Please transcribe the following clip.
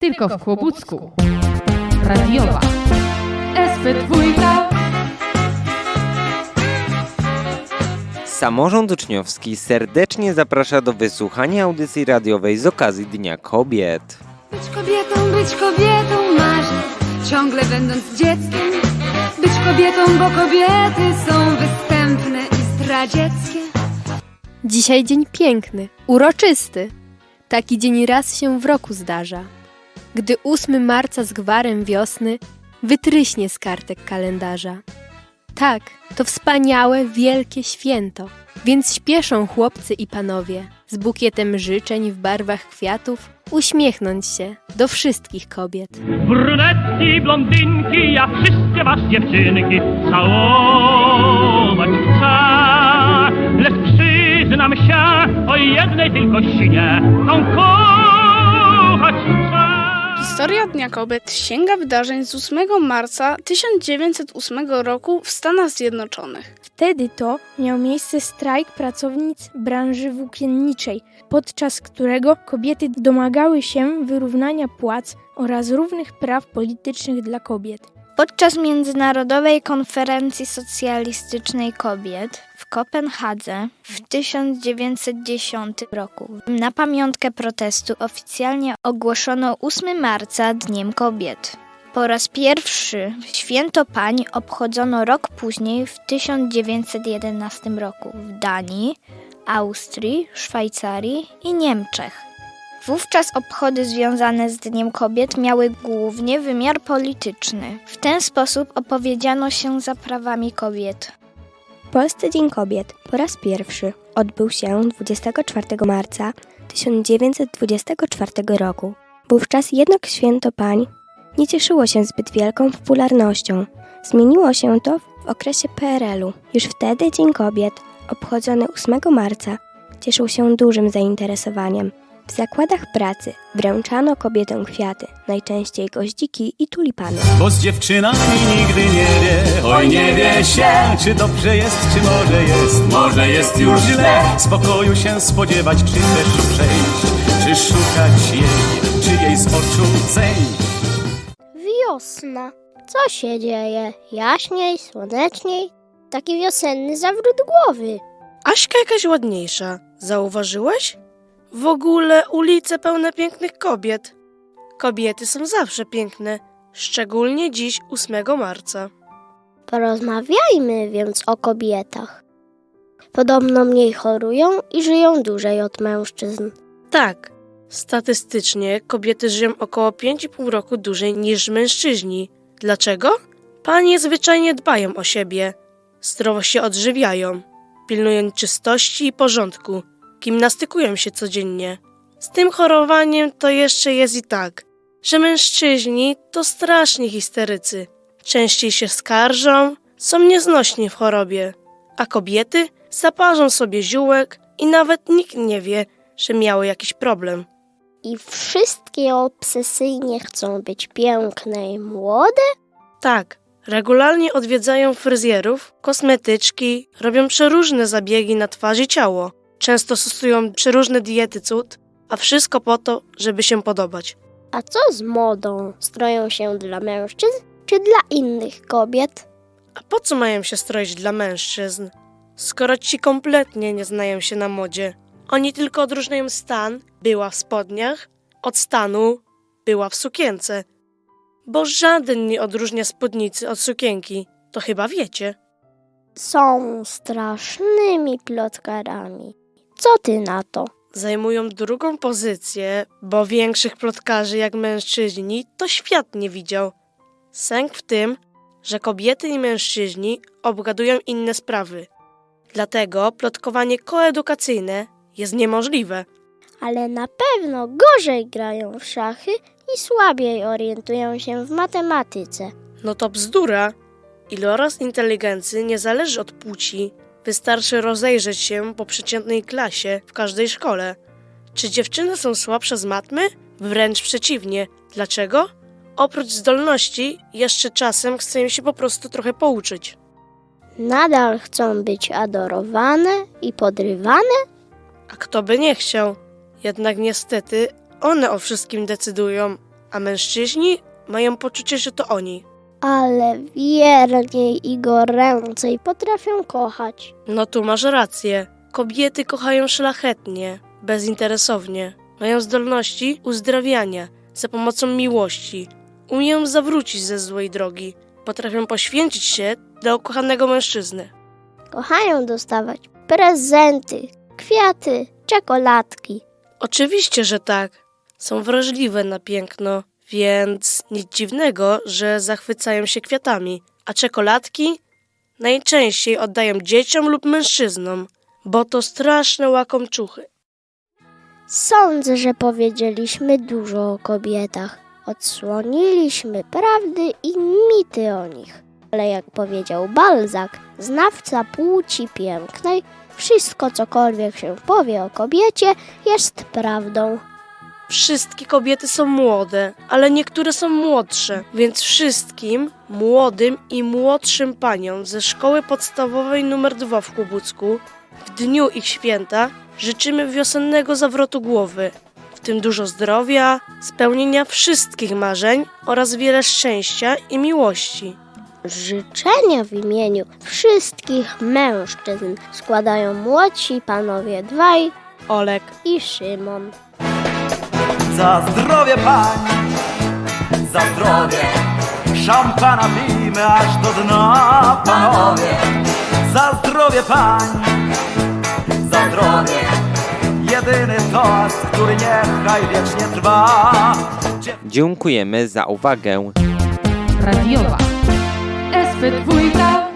Tylko w Kłobucku. Radiowa. SP2. Samorząd Uczniowski serdecznie zaprasza do wysłuchania audycji radiowej z okazji Dnia Kobiet. Być kobietą, być kobietą marzę, ciągle będąc dzieckiem. Być kobietą, bo kobiety są występne i zdradzieckie. Dzisiaj dzień piękny, uroczysty. Taki dzień raz się w roku zdarza. Gdy 8 marca z gwarem wiosny wytryśnie z kartek kalendarza. Tak, to wspaniałe, wielkie święto, więc śpieszą chłopcy i panowie z bukietem życzeń w barwach kwiatów uśmiechnąć się do wszystkich kobiet. Brunetki, blondynki, ja wszystkie was dziewczynki całować chcę. Lecz przyznam się, o jednej tylko śnie, tą chcę. Historia Dnia Kobiet sięga wydarzeń z 8 marca 1908 roku w Stanach Zjednoczonych. Wtedy to miał miejsce strajk pracownic branży włókienniczej, podczas którego kobiety domagały się wyrównania płac oraz równych praw politycznych dla kobiet. Podczas Międzynarodowej Konferencji Socjalistycznej Kobiet w Kopenhadze w 1910 roku na pamiątkę protestu oficjalnie ogłoszono 8 marca Dniem Kobiet. Po raz pierwszy święto pań obchodzono rok później w 1911 roku w Danii, Austrii, Szwajcarii i Niemczech. Wówczas obchody związane z Dniem Kobiet miały głównie wymiar polityczny. W ten sposób opowiedziano się za prawami kobiet. Polscy Dzień Kobiet po raz pierwszy odbył się 24 marca 1924 roku. Wówczas jednak święto pań nie cieszyło się zbyt wielką popularnością. Zmieniło się to w okresie PRL-u. Już wtedy Dzień Kobiet, obchodzony 8 marca, cieszył się dużym zainteresowaniem. W zakładach pracy wręczano kobietom kwiaty, najczęściej goździki i tulipany. Bo z dziewczynami nigdy nie wie, oj nie wie się, czy dobrze jest, czy może jest, może jest już źle. Spokoju się spodziewać, czy też przejść, czy szukać jej, czy jej z oczu zejść. Wiosna. Co się dzieje? Jaśniej, słoneczniej? Taki wiosenny zawrót głowy. Aśka jakaś ładniejsza. Zauważyłeś? W ogóle ulice pełne pięknych kobiet. Kobiety są zawsze piękne, szczególnie dziś 8 marca. Porozmawiajmy więc o kobietach. Podobno mniej chorują i żyją dłużej od mężczyzn. Tak, statystycznie kobiety żyją około 5,5 roku dłużej niż mężczyźni. Dlaczego? Panie zwyczajnie dbają o siebie, zdrowo się odżywiają, pilnują czystości i porządku, gimnastykują się codziennie. Z tym chorowaniem to jeszcze jest i tak, że mężczyźni to straszni histerycy. Częściej się skarżą, są nieznośni w chorobie, a kobiety zaparzą sobie ziółek i nawet nikt nie wie, że miały jakiś problem. I wszystkie obsesyjnie chcą być piękne i młode? Tak, regularnie odwiedzają fryzjerów, kosmetyczki, robią przeróżne zabiegi na twarz i ciało. Często stosują przeróżne diety cud, a wszystko po to, żeby się podobać. A co z modą? Stroją się dla mężczyzn czy dla innych kobiet? A po co mają się stroić dla mężczyzn? Skoro ci kompletnie nie znają się na modzie. Oni tylko odróżniają stan, była w spodniach, od stanu, była w sukience. Bo żaden nie odróżnia spódnicy od sukienki, to chyba wiecie. Są strasznymi plotkarami. Co ty na to? Zajmują drugą pozycję, bo większych plotkarzy jak mężczyźni to świat nie widział. Sęk w tym, że kobiety i mężczyźni obgadują inne sprawy. Dlatego plotkowanie koedukacyjne jest niemożliwe. Ale na pewno gorzej grają w szachy i słabiej orientują się w matematyce. No to bzdura. Iloraz inteligencji nie zależy od płci. Wystarczy rozejrzeć się po przeciętnej klasie w każdej szkole. Czy dziewczyny są słabsze z matmy? Wręcz przeciwnie. Dlaczego? Oprócz zdolności, jeszcze czasem chcę im się po prostu trochę pouczyć. Nadal chcą być adorowane i podrywane? A kto by nie chciał? Jednak niestety one o wszystkim decydują. a mężczyźni mają poczucie, że to oni. Ale wierniej i goręcej potrafią kochać. No tu masz rację. Kobiety kochają szlachetnie, bezinteresownie. Mają zdolności uzdrawiania za pomocą miłości. Umieją zawrócić ze złej drogi. Potrafią poświęcić się dla ukochanego mężczyzny. Kochają dostawać prezenty, kwiaty, czekoladki. Oczywiście, że tak. Są wrażliwe na piękno, więc nic dziwnego, że zachwycają się kwiatami. A czekoladki najczęściej oddają dzieciom lub mężczyznom, bo to straszne łakomczuchy. Sądzę, że powiedzieliśmy dużo o kobietach. Odsłoniliśmy prawdy i mity o nich. Ale jak powiedział Balzak, znawca płci pięknej, wszystko cokolwiek się powie o kobiecie jest prawdą. Wszystkie kobiety są młode, ale niektóre są młodsze, więc wszystkim młodym i młodszym paniom ze szkoły podstawowej nr 2 w Kłobucku w dniu ich święta życzymy wiosennego zawrotu głowy, w tym dużo zdrowia, spełnienia wszystkich marzeń oraz wiele szczęścia i miłości. Życzenia w imieniu wszystkich mężczyzn składają młodsi panowie Dwaj, Olek i Szymon. Za zdrowie pań, za zdrowie. Szampana pijmy aż do dna, panowie. Za zdrowie pań, za zdrowie. Jedyny toast, który niechaj wiecznie trwa. Dziękujemy za uwagę. Radiowa. SP2